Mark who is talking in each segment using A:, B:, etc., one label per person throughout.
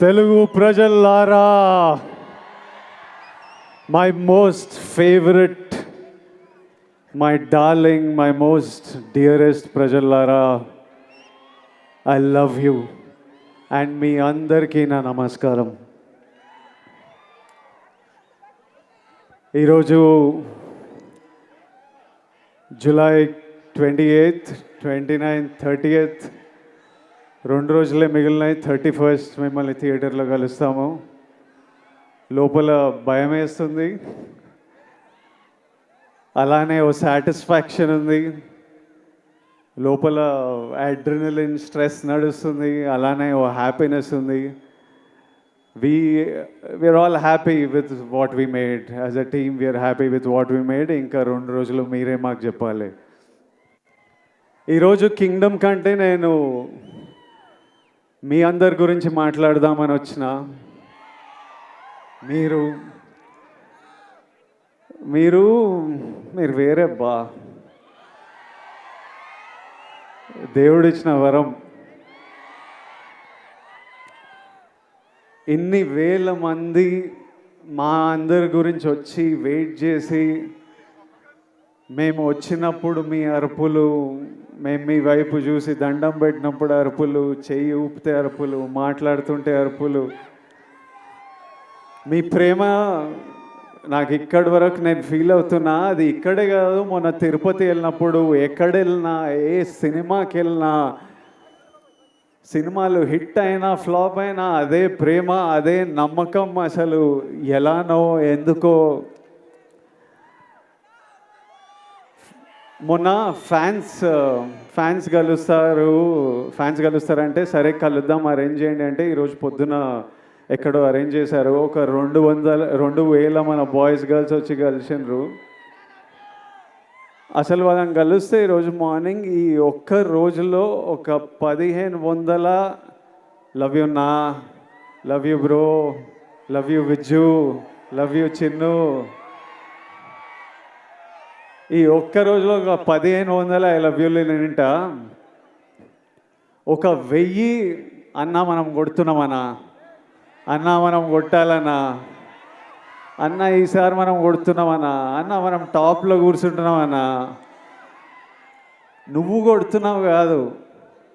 A: Telugu ప్రజల్లారా my most favourite my darling my most dearest ప్రజల్లారా I love you and మీ అందరికీ నా నమస్కారం. ఈరోజు July twenty eighth twenty nine thirty eighth రెండు రోజులే మిగిలినాయి. థర్టీ ఫస్ట్ మిమ్మల్ని థియేటర్లో కలుస్తాము. లోపల భయం వేస్తుంది అలానే ఓ సాటిస్ఫాక్షన్ ఉంది. లోపల అడ్రినలిన్ స్ట్రెస్ నడుస్తుంది. అలానే ఓ హ్యాపీనెస్ ఉంది. We we are all happy with what we made as a team we are happy with what we made ఇంకా రెండు రోజులు మీరే మాకు చెప్పాలి. ఈరోజు కింగ్డమ్ కంటే నేను మీ అందరి గురించి మాట్లాడదామని వచ్చిన మీరు మీరు మీరు వేరే బా దేవుడిచ్చిన వరం. ఇన్ని వేల మంది మా అందరి గురించి వచ్చి వెయిట్ చేసి మేము వచ్చినప్పుడు మీ అరుపులు మేము మీ వైపు చూసి దండం పెట్టినప్పుడు అరుపులు చెయ్యి ఊపితే అరుపులు మాట్లాడుతుంటే అరుపులు. మీ ప్రేమ నాకు ఇక్కడి వరకు నేను ఫీల్ అవుతున్నా. అది ఇక్కడే కాదు మొన్న తిరుపతి వెళ్ళినప్పుడు ఎక్కడ వెళ్ళినా ఏ సినిమాకి వెళ్ళినా సినిమాలు హిట్ అయినా ఫ్లాప్ అయినా అదే ప్రేమ అదే నమ్మకం అసలు. ఎలానో ఎందుకో మొన్న ఫ్యాన్స్ ఫ్యాన్స్ కలుస్తారు ఫ్యాన్స్ కలుస్తారంటే సరే కలుద్దాం అరేంజ్ చేయండి అంటే ఈరోజు పొద్దున ఎక్కడో అరేంజ్ చేశారు. ఒక రెండు వందల రెండు వేల మన బాయ్స్ గర్ల్స్ వచ్చి కలిసినారు అసలు వాళ్ళని కలిస్తే ఈరోజు మార్నింగ్ ఈ ఒక్క రోజులో ఒక పదిహేను వందల లవ్ యూ నా love you bro love you Vijju love you Chinnu ఈ ఒక్క రోజులో ఒక పదిహేను వందల ఐ లవ్ యూలు నింట ఒక వెయ్యి అన్న మనం కొడుతున్నామన్నా. అన్న మనం కొట్టాలన్నా. అన్న ఈసారి మనం కొడుతున్నామన్నా. అన్న మనం టాప్లో కూర్చుంటున్నామన్నా. నువ్వు కొడుతున్నావు కాదు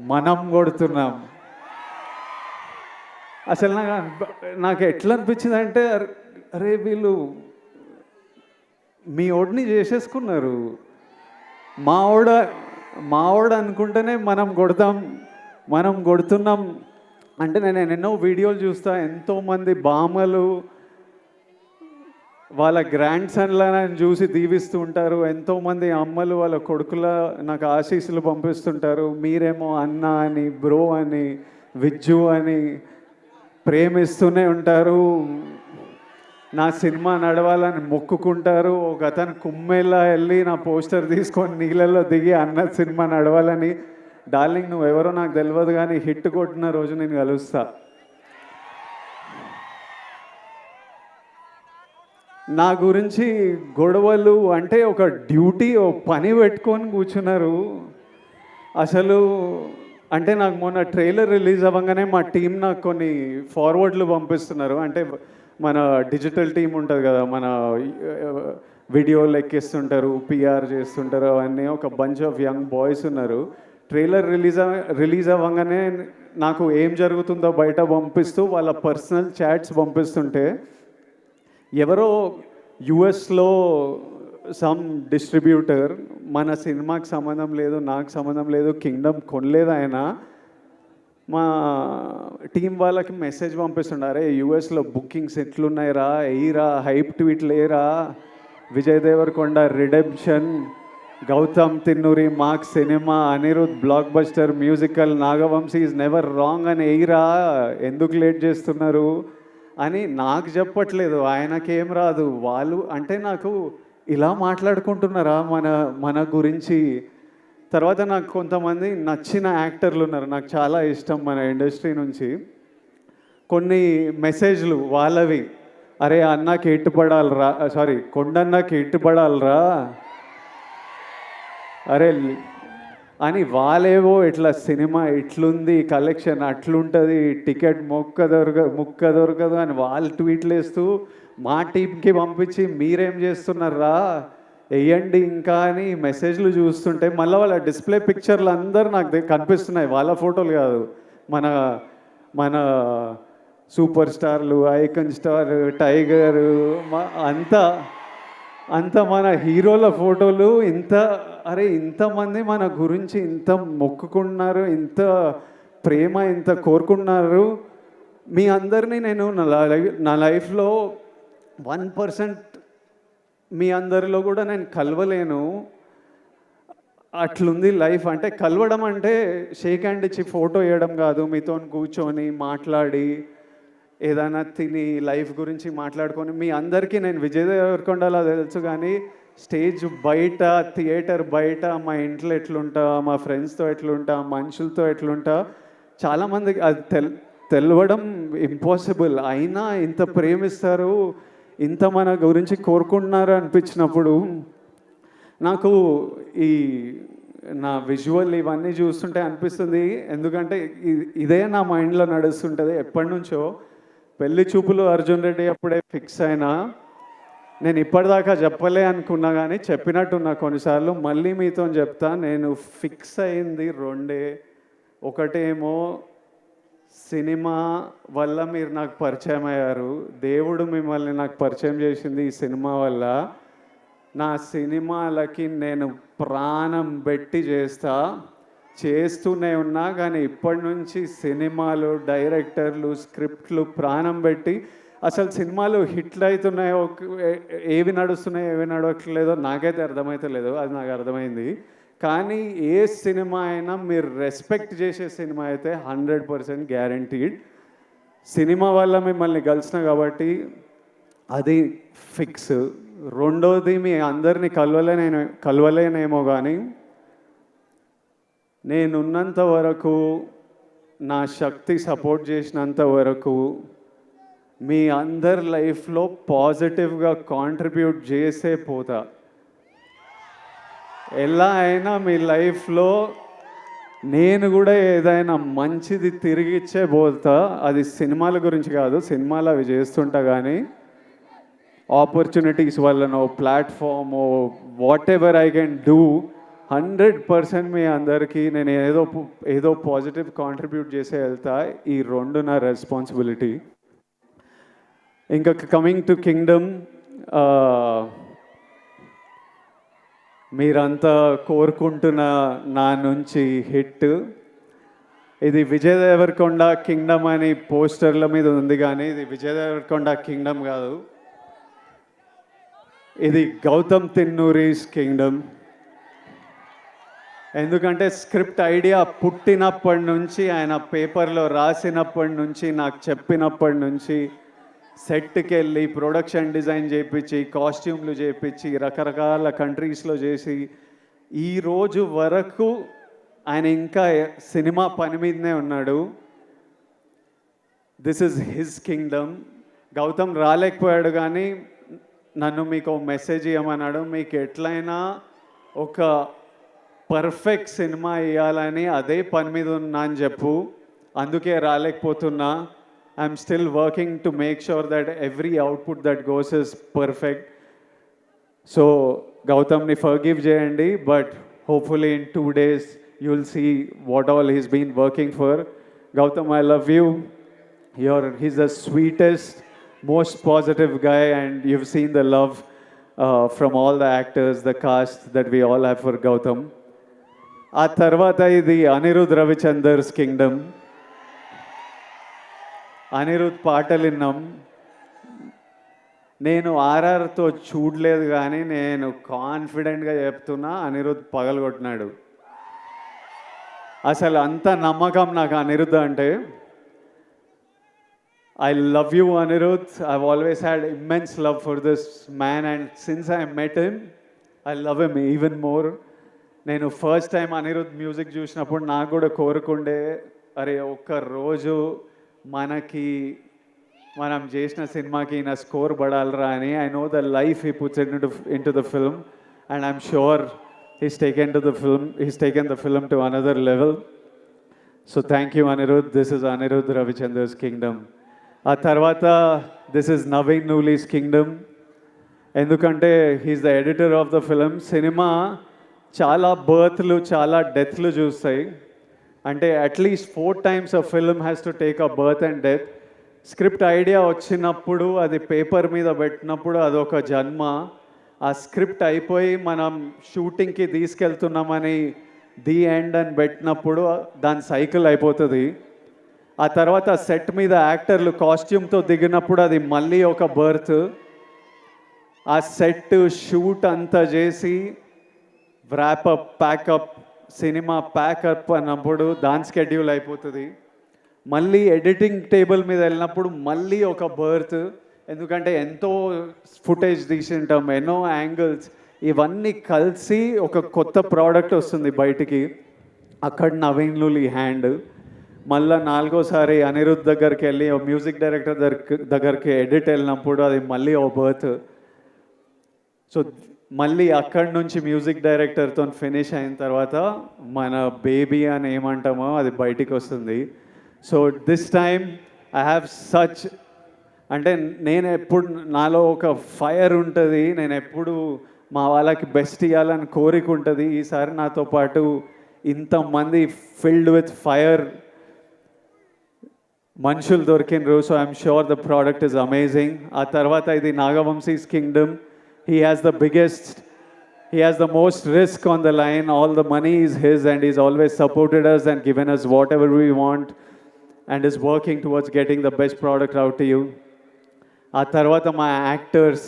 A: మనం కొడుతున్నాం. అసలు నాకు నాకు ఎట్లా అనిపించింది అంటే అరే వీళ్ళు మీ ఓడిని చేసేసుకున్నారు. మా ఓడ మా ఓడ అనుకుంటేనే మనం కొడతాం మనం కొడుతున్నాం. అంటే నేను ఎన్నో వీడియోలు చూస్తా ఎంతోమంది బామలు వాళ్ళ గ్రాండ్ సన్లను చూసి దీవిస్తూ ఉంటారు. ఎంతోమంది అమ్మలు వాళ్ళ కొడుకుల నాకు ఆశీస్సులు పంపిస్తుంటారు. మీరేమో అన్న అని బ్రో అని విజ్జు అని ప్రేమిస్తూనే ఉంటారు. నా సినిమా నడవాలని మొక్కుకుంటారు. ఒక అతను కుమ్మెల్లా వెళ్ళి నా పోస్టర్ తీసుకొని నీళ్ళల్లో దిగి అన్న సినిమా నడవాలని. డార్లింగ్ నువ్వు ఎవరో నాకు తెలియదు కానీ హిట్ కొట్టిన రోజు నేను కలుస్తా. నా గురించి గొడవలు అంటే ఒక డ్యూటీ ఓ పని పెట్టుకొని కూర్చున్నారు. అసలు అంటే నాకు మొన్న ట్రైలర్ రిలీజ్ అవ్వగానే మా టీం నాకు కొన్ని ఫార్వర్డ్లు పంపిస్తున్నారు. అంటే మన డిజిటల్ టీం ఉంటుంది కదా మన వీడియోలు ఎక్కిస్తుంటారు పిఆర్ చేస్తుంటారు అవన్నీ ఒక బంచ్ ఆఫ్ యంగ్ బాయ్స్ ఉన్నారు. ట్రైలర్ రిలీజ్ రిలీజ్ అవ్వగానే నాకు ఏం జరుగుతుందో బయట పంపిస్తూ వాళ్ళ పర్సనల్ చాట్స్ పంపిస్తుంటే ఎవరో యుఎస్లో సమ్ డిస్ట్రిబ్యూటర్ మన సినిమాకి సంబంధం లేదు నాకు సంబంధం లేదు కింగ్డమ్ కొనలేదు ఆయన. మా టీం వాళ్ళకి మెసేజ్ పంపిస్తుండారే యుఎస్లో బుకింగ్స్ ఎట్లున్నాయిరా? ఎయిరా? హైప్ ట్వీట్ లేరా? Vijay Deverakonda redemption Gautam Tinnanuri mark cinema Anirudh blockbuster musical Nagavamsi is never wrong అని ఎయిరా? ఎందుకు లేట్ చేస్తున్నారు? అని నాకు చెప్పట్లేదు ఆయనకేం రాదు. వాళ్ళు అంటే నాకు ఇలా మాట్లాడుకుంటున్నారా మన మన గురించి? తర్వాత నాకు కొంతమంది నచ్చిన యాక్టర్లు ఉన్నారు. నాకు చాలా ఇష్టం మన ఇండస్ట్రీ నుంచి. కొన్ని మెసేజ్లు వాళ్ళవి. అరే అన్నకి ఎట్టుపడాలరా? సారీ కొండన్నకి ఎట్టుపడాలరా? అరే అని వాళ్ళేవో ఇట్లా సినిమా ఇట్లుంది కలెక్షన్ అట్లుంటుంది టికెట్ మొక్క దొరక ముక్క దొరకదు అని వాళ్ళు ట్వీట్లు వేస్తూ మా టీంకి పంపించి మీరేం చేస్తున్నారా? వేయండి ఇంకా అని మెసేజ్లు చూస్తుంటే మళ్ళీ వాళ్ళ డిస్ప్లే పిక్చర్లు అందరూ నాకు కనిపిస్తున్నాయి. వాళ్ళ ఫోటోలు కాదు. మన మన సూపర్ స్టార్లు ఐకన్ స్టార్ టైగర్ అంతా అంత మన హీరోల ఫోటోలు ఇంత అరే ఇంతమంది మన గురించి ఇంత మొక్కుకున్నారు ఇంత ప్రేమ ఇంత కోరుకున్నారు. మీ అందరినీ నేను నా లైఫ్ నా లైఫ్లో వన్ పర్సెంట్ మీ అందరిలో కూడా నేను కలవలేను. అట్లుంది లైఫ్ అంటే కలవడం అంటే షేక్ హ్యాండ్ ఇచ్చి ఫోటో వేయడం కాదు. మీతో కూర్చొని మాట్లాడి ఏదైనా తిని లైఫ్ గురించి మాట్లాడుకొని మీ అందరికీ నేను విజయ్ దేవరకొండలా తెలుసు కానీ స్టేజ్ బయట థియేటర్ బయట మా ఇంట్లో ఎట్లుంటా మా ఫ్రెండ్స్తో ఎట్లుంటా మనుషులతో ఎట్లుంటా చాలామందికి అది తెల్ తెలవడం ఇంపాసిబుల్. అయినా ఇంత ప్రేమిస్తారు ఇంత మన గురించి కోరుకుంటున్నారు అనిపించినప్పుడు నాకు ఈ నా విజువల్ ఇవన్నీ చూస్తుంటే అనిపిస్తుంది. ఎందుకంటే ఇ- ఇదే నా మైండ్లో నడుస్తుంటుంది. ఎప్పటి నుంచో పెళ్ళి చూపులు అర్జున్ రెడ్డి అప్పుడే ఫిక్స్ అయినా నేను ఇప్పటిదాకా చెప్పలే అనుకున్నా కానీ చెప్పినట్టున్నా కొన్నిసార్లు. మళ్ళీ మీతో చెప్తా నేను ఫిక్స్ అయింది రెండే. ఒకటేమో సినిమా వల్ల మీరు నాకు పరిచయం అయ్యారు. దేవుడు మిమ్మల్ని నాకు పరిచయం చేసింది ఈ సినిమా వల్ల. నా సినిమాలకి నేను ప్రాణం పెట్టి చేస్తా. చేస్తూనే ఉన్నా కానీ ఇప్పటి నుంచి సినిమాలు డైరెక్టర్లు స్క్రిప్ట్లు ప్రాణం పెట్టి అసలు సినిమాలు హిట్లు అవుతున్నాయో ఏవి నడుస్తున్నాయో ఏవి నడవట్లేదో నాకైతే అర్థమవుతలేదు అది నాకు అర్థమైంది. కానీ ఏ సినిమా అయినా మీరు రెస్పెక్ట్ చేసే సినిమా అయితే హండ్రెడ్ పర్సెంట్ గ్యారంటీడ్. సినిమా వల్ల మిమ్మల్ని కలిసిన కాబట్టి అది ఫిక్స్. రెండోది మీ అందరినీ కలవలేనే కలవలేనేమో కానీ నేనున్నంత వరకు నా శక్తి సపోర్ట్ చేసినంత వరకు మీ అందరి లైఫ్లో పాజిటివ్గా కాంట్రిబ్యూట్ చేసే పోతా. ఎలా అయినా మీ లైఫ్లో నేను కూడా ఏదైనా మంచిది తిరిగిచ్చే పోతా అది సినిమాల గురించి కాదు సినిమాలు అవి చేస్తుంటా కానీ ఆపర్చునిటీస్ వల్లనో platform whatever I can do hundred percent మీ అందరికీ నేను ఏదో ఏదో పాజిటివ్ కాంట్రిబ్యూట్ చేసే వెళ్తా. ఈ రెండు నా రెస్పాన్సిబిలిటీ ఇంకా కమింగ్ టు కింగ్డమ్ మీరంతా కోరుకుంటున్న నా నుంచి హిట్. ఇది విజయ్ దేవరకొండ కింగ్డమ్ అని పోస్టర్ల మీద ఉంది కానీ ఇది విజయ్ దేవరకొండ కింగ్డమ్ కాదు. ఇది గౌతమ్ తిన్నూరీస్ కింగ్డమ్. ఎందుకంటే స్క్రిప్ట్ ఐడియా పుట్టినప్పటి నుంచి ఆయన పేపర్లో రాసినప్పటి నుంచి నాకు చెప్పినప్పటి నుంచి సెట్కి వెళ్ళి ప్రొడక్షన్ డిజైన్ చేయించి కాస్ట్యూమ్లు చేయించి రకరకాల కంట్రీస్లో చేసి ఈ రోజు వరకు ఆయన ఇంకా సినిమా పని మీదనే ఉన్నాడు. This is his kingdom Gowtam రాలేకపోయాడు కానీ నన్ను మీకు మెసేజ్ ఇవ్వమన్నాడు మీకు ఎట్లయినా ఒక పర్ఫెక్ట్ సినిమా ఇవ్వాలని అదే పని మీద ఉన్నా అని చెప్పు. అందుకే రాలేకపోతున్నా. I'm still working to make sure that every output that goes is perfect so గౌతమ్ని forgive చేయండి but hopefully in two days you will see what all he's been working for Gowtam I love you you're he's the sweetest most positive guy and you've seen the love uh, from all the actors, the cast that we all have for Gautam. ఆ తర్వాత ఇది Anirudh Ravichander's Kingdom. Anirudh పాటలు విన్నాం. నేను ఆర్ఆర్తో చూడలేదు కానీ నేను కాన్ఫిడెంట్గా చెప్తున్నా అనిరుద్ పగలగొట్టినాడు అసలు అంత నమ్మకం నాకు అనిరుద్ అంటే. I love you Anirudh. I always had immense love for this man and since I met him I love him even more నేను ఫస్ట్ టైం అనిరుద్ మ్యూజిక్ చూసినప్పుడు నాకు కూడా కోరుకుండే అరే ఒక్క రోజు మనకి మనం చేసిన సినిమాకి నా స్కోర్ పడాలరా అని I know the life he puts into into the film and I'm sure he's taken to the film he's taken the film to another level so thank you Anirudh this is Anirudh Ravichander's kingdom ఆ తర్వాత this is Naveen Nooli's kingdom ఎందుకంటే he's the editor of the film cinema చాలా బర్త్లు చాలా డెత్లు చూస్తాయి. అంటే at least four times a film has to take a birth and death script idea వచ్చినప్పుడు అది పేపర్ మీద పెట్టినప్పుడు అదొక జన్మ. ఆ స్క్రిప్ట్ అయిపోయి మనం షూటింగ్కి తీసుకెళ్తున్నామని ది ఎండ్ అని పెట్టినప్పుడు దాని సైకిల్ అయిపోతుంది. ఆ తర్వాత సెట్ మీద యాక్టర్లు కాస్ట్యూమ్తో దిగినప్పుడు అది మళ్ళీ ఒక బర్త్ ఆ సెట్ షూట్ అంతా చేసి వ్రాపప్ ప్యాకప్ సినిమా ప్యాకప్ అన్నప్పుడు దాని స్కెడ్యూల్ అయిపోతుంది. మళ్ళీ ఎడిటింగ్ టేబుల్ మీద వెళ్ళినప్పుడు మళ్ళీ ఒక బర్త్ ఎందుకంటే ఎంతో ఫుటేజ్ తీసింటాం ఎన్నో యాంగిల్స్ ఇవన్నీ కలిసి ఒక కొత్త ప్రోడక్ట్ వస్తుంది బయటికి. అక్కడ నవీన్లులి హ్యాండ్ మళ్ళీ నాలుగోసారి అనిరుద్ధ్ దగ్గరికి వెళ్ళి మ్యూజిక్ డైరెక్టర్ దగ్గర దగ్గరికి ఎడిట్ వెళ్ళినప్పుడు అది మళ్ళీ ఓ బర్త్ సో మళ్ళీ అక్కడి నుంచి మ్యూజిక్ డైరెక్టర్తో ఫినిష్ అయిన తర్వాత మన బేబీ అని ఏమంటామో అది బయటికి వస్తుంది. So this time I have such అంటే నేను ఎప్పుడు నాలో ఒక ఫైర్ ఉంటుంది నేను ఎప్పుడు మా వాళ్ళకి బెస్ట్ ఇవ్వాలని కోరిక ఉంటుంది ఈసారి నాతో పాటు ఇంతమంది ఫిల్డ్ విత్ ఫైర్ మనుషులు దొరికినరు so I'm sure the product is amazing ఆ తర్వాత ఇది Nagavamsi's kingdom. He has the biggest he has the most risk on the line. All the money is his, and he's always supported us and given us whatever we want, and is working towards getting the best product out to you. ఆ తర్వాత మా actors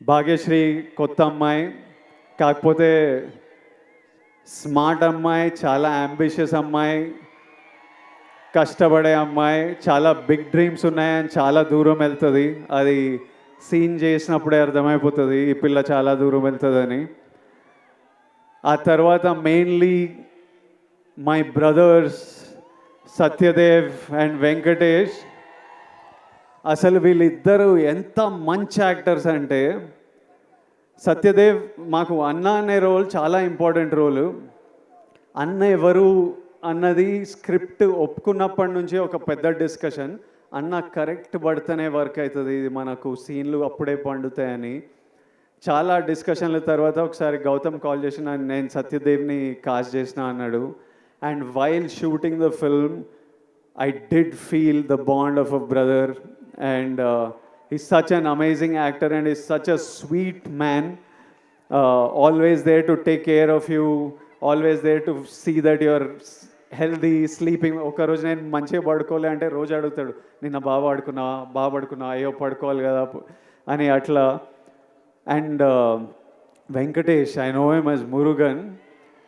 A: Bhagyashree కొత్త అమ్మాయి కాకపోతే smart అమ్మాయి చాలా ambitious అమ్మాయి కష్టపడే అమ్మాయి చాలా బిగ్ డ్రీమ్స్ ఉన్నాయని చాలా దూరం వెళ్తుంది అది సీన్ చేసినప్పుడే అర్థమైపోతుంది ఈ పిల్ల చాలా దూరం వెళ్తుందని. ఆ తర్వాత mainly my brothers Satyadev and Venkatesh అసలు వీళ్ళిద్దరూ ఎంత మంచి యాక్టర్స్ అంటే సత్యదేవ్ మాకు అన్న అనే రోల్ చాలా ఇంపార్టెంట్ రోలు అన్న ఎవరు అన్నది స్క్రిప్ట్ ఒప్పుకున్నప్పటి నుంచి ఒక పెద్ద డిస్కషన్ అన్న కరెక్ట్ పడితేనే వర్క్ అవుతుంది. ఇది మనకు సీన్లు అప్పుడే పండుతాయని. చాలా డిస్కషన్ల తర్వాత ఒకసారి గౌతమ్ కాల్ చేసిన నేను సత్యదేవ్ని కాస్ట్ చేసిన అన్నాడు. And while shooting the film I did feel the bond of a brother and he's such an amazing actor and he's such a sweet man always there to take care of you always there to see that you're healthy sleeping ఒక రోజు నేను మంచిగా పడుకోలే అంటే రోజు అడుగుతాడు నిన్న బాగా పడుకున్నా బాగా పడుకున్నా అయ్యో పడుకోవాలి కదా అని అట్లా. And uh, Venkatesh I know M S Murugan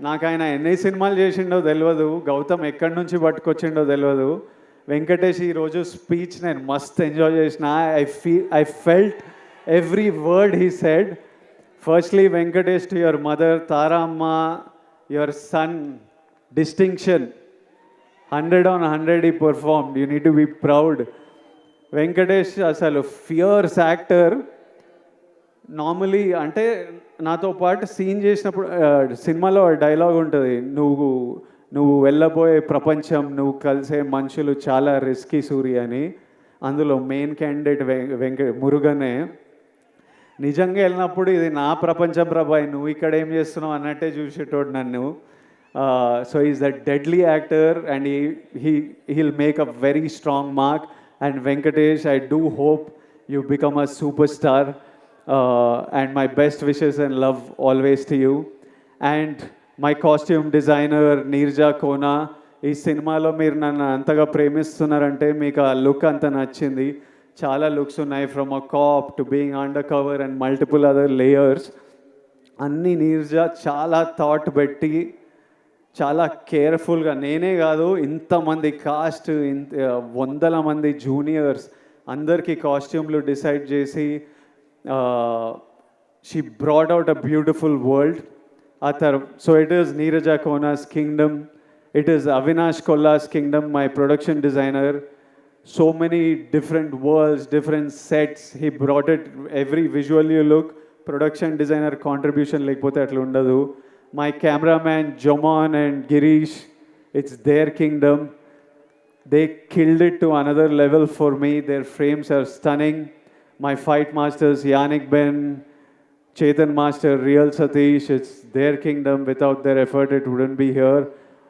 A: నాకు ఆయన ఎన్ని సినిమాలు చేసిండో తెలియదు గౌతమ్ ఎక్కడి నుంచి పట్టుకొచ్చిండో తెలియదు వెంకటేష్ ఈరోజు స్పీచ్ నేను మస్త్ ఎంజాయ్ చేసిన. I fee I felt every word he said firstly Venkatesh to your mother Taramma your son distinction hundred on hundred he performed you need to be proud Venkatesh అసలు ఫియర్స్ యాక్టర్ నార్మలీ అంటే నాతో పాటు scene చేసినప్పుడు సినిమాలో dialogue ఉంటుంది. నువ్వు నువ్వు వెళ్ళబోయే ప్రపంచం నువ్వు కలిసే మనుషులు చాలా రిస్కీ సూరి అని. అందులో మెయిన్ క్యాండిడేట్ వెంక మురుగనే. నిజంగా వెళ్ళినప్పుడు ఇది నా ప్రపంచం ప్రభాయ్ నువ్వు ఇక్కడ ఏం చేస్తున్నావు అన్నట్టే చూసేటోడు నన్ను. So he's the deadly actor and he he'll make a very strong mark and Venkatesh I do hope you become a super star and my best wishes and love always to you and my costume designer Neerja Kona ఈ సినిమాలో మీరు నన్ను అంతగా ప్రేమిస్తున్నారంటే మీకు ఆ look అంత నచ్చింది. చాలా లుక్స్ ఉన్నాయి from a cop to being undercover and multiple other layers అన్ని నీర్జా చాలా థాట్ పెట్టి చాలా కేర్ఫుల్గా నేనే కాదు ఇంతమంది కాస్ట్ ఇంత వందల మంది జూనియర్స్ అందరికీ కాస్ట్యూమ్లు డిసైడ్ చేసి she brought out a beautiful world ఆ తర్వా so it is Neerja Kona's kingdom it is Avinash Kolla's kingdom my production designer so many different worlds different sets he brought it every visual you look production designer contribution లేకపోతే అట్లా ఉండదు. My cameraman Jomon and Girish it's their kingdom they killed it to another level for me. Their frames are stunning. My fight masters, Yannick Ben, Chetan Master, Real Satish, it's their kingdom. Without their effort, it wouldn't be here.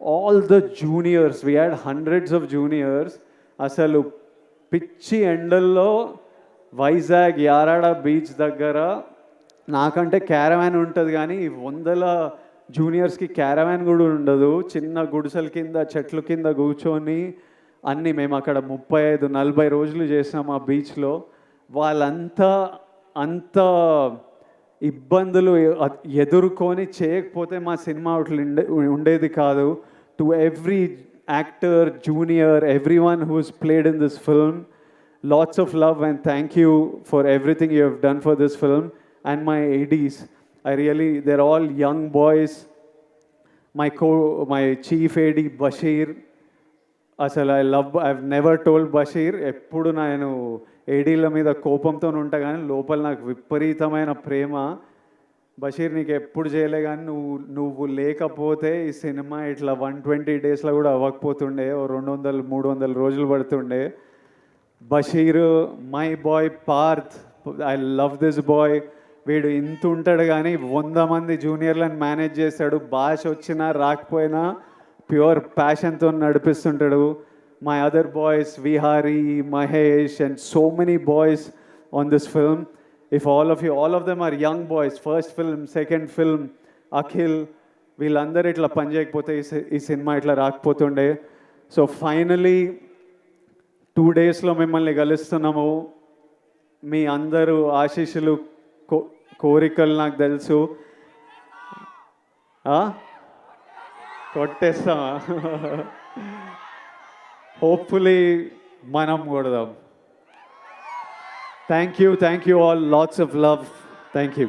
A: All the juniors, we had hundreds of juniors. అసలు పిచ్చి ఎండల్లో Vizag Yarada beach దగ్గర నాకంటే caravan ఉంటుంది కానీ ఈ వందల జూనియర్స్కి caravan కూడా ఉండదు. చిన్న గుడిసెల కింద చెట్ల కింద కూర్చొని అన్నీ మేము అక్కడ ముప్పై ఐదు నలభై రోజులు చేసినాం ఆ బీచ్లో వాళ్ళంతా అంత ఇబ్బందులు ఎదుర్కొని చేయకపోతే మా సినిమా అట్లా ఉండేది కాదు. To every actor junior every one who's played in this film lots of love and thank you for everything you have done for this film and my ADs I really, they're all young boys. My co, my chief AD Bashir. అసలు I love I never told Bashir ఎప్పుడు నేను ఏడీల మీద కోపంతో ఉంటా కానీ లోపల నాకు విపరీతమైన ప్రేమ బషీర్ నీకు ఎప్పుడు చేయలే కానీ నువ్వు నువ్వు లేకపోతే ఈ సినిమా ఇట్లా వన్ ట్వంటీ డేస్లో కూడా అవ్వకపోతుండే ఓ రెండు వందలు మూడు వందల రోజులు పడుతుండే Bashir my boy Parth I love this boy వీడు ఇంత ఉంటాడు కానీ వంద మంది జూనియర్లను మేనేజ్ చేస్తాడు భాష వచ్చినా రాకపోయినా ప్యూర్ ప్యాషన్తో నడిపిస్తుంటాడు. My other boys Vihari Mahesh and so many boys on this film if all of you all of them are young boys first film second film Akhil వీళ్ళందరూ ఇట్లా పనిచేయకపోతే ఈ సి- ఈ సినిమా ఇట్లా రాకపోతుండే. సో ఫైనలీ టూ డేస్లో మిమ్మల్ని కలుస్తున్నాము. మీ అందరూ ఆశీస్సులు కో కోరికలు నాకు తెలుసు. కొట్టేస్తామా హోప్ఫుల్లీ మనం కొడదాం. Thank you thank you all lots of love thank you